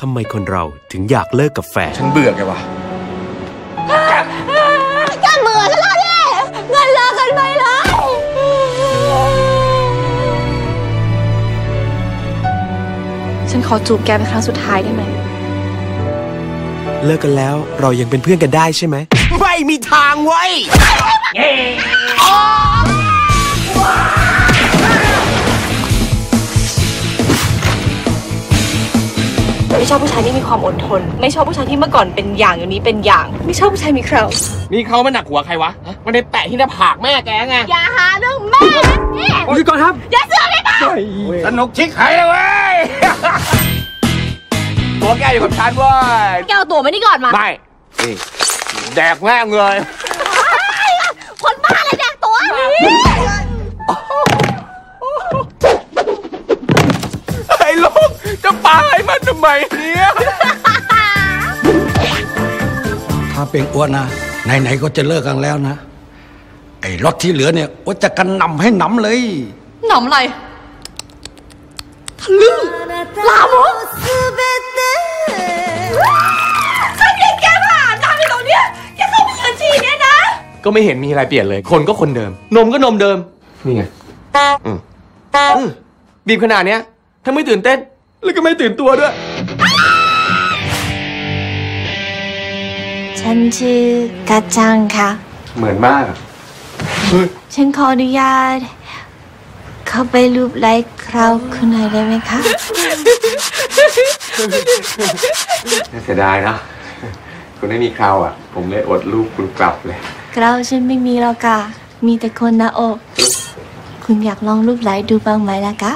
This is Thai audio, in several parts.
ทำไมคนเราถึงอยากเลิกกับแฟน ฉันเบื่อแกว่ะแกเบื่อฉันแล้วดิเงินเลิกกันไปเลยฉันขอจูบแกเป็นครั้งสุดท้ายได้ไหม เลิกกันแล้วเรายังเป็นเพื่อนกันได้ใช่ไหม ไม่มีทางไว้ย ไม่ชอบผู้ชายที่มีความอดทน ไม่ชอบผู้ชายที่เมื่อก่อนเป็นอย่างอยู่นี้เป็นอย่าง ไม่ชอบผู้ชายมีเครานี่เขามันหนักหัวใครวะฮะมันได้แปะที่หน้าผากแม่แกไงอย่าหาเรื่องแม่นี่หยุดก่อนครับอย่าเสือกเลยนะสนุกชิคหายเลยเว้ยตัวแกอยู่กับฉันเว้ยแกเอาตัวมานี่ก่อนมาไม่นี่แดกแม่งเลย ปาให้มันทำไมเนี่ยถ้าเป็นอ้วนนะไหนๆก็จะเลิกกันแล้วนะ ไอ้รถที่เหลือเนี่ยอ้วนจะกันนำให้หนำเลยหนำอะไรลามกฉันเห็นแกผ่านทางที่ตรงเนี้ยแกเข้าไปยืนฉี่เนี่ยนะ ก็ไม่เห็นมีอะไรเปลี่ยนเลย คนก็คนเดิม นมก็นมเดิม นี่ไง อืมอืมบีบขนาดเนี้ยถ้าไม่ตื่นเต้น แล้วก็ไม่ตื่นตัวด้วย ฉันชื่อกาจังค่ะ เหมือนมากอะฉันขออนุญาต เข้าไปรูปไลค์คราวคุณหน่อยได้ไหมคะ น่าเสียดายนะ คุณไม่มีคราวอะ ผมเลยอดรูปคุณกลับเลย คราวฉันไม่มีแล้วค่ะ มีแต่คนหน้าอก คุณอยากลองรูปไลค์ดูบ้างไหมล่ะคะ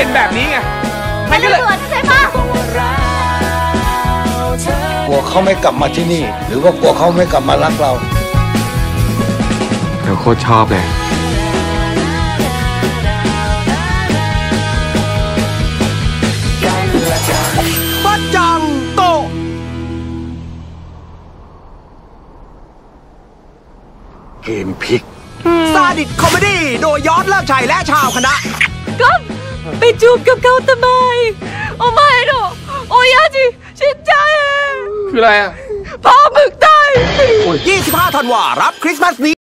เป็นแบบนี้ไงมันก็เลยเบื่อใช่ปะกลัวเขาไม่กลับมาที่นี่ หรือว่ากลัวเขาไม่กลับมารักเรา เราโคตรชอบเลย ปัจจังโตเกมพลิกซาดิสคอมเมดี้โดยยอดเลิกชัยและชาวคณะ ไปจูบกับเขาทำไม โอ้ไม่หรอโอ้ยาจิชินใจคืออะไรอะปลาหมึกไต25ธันวารับคริสต์มาสนี้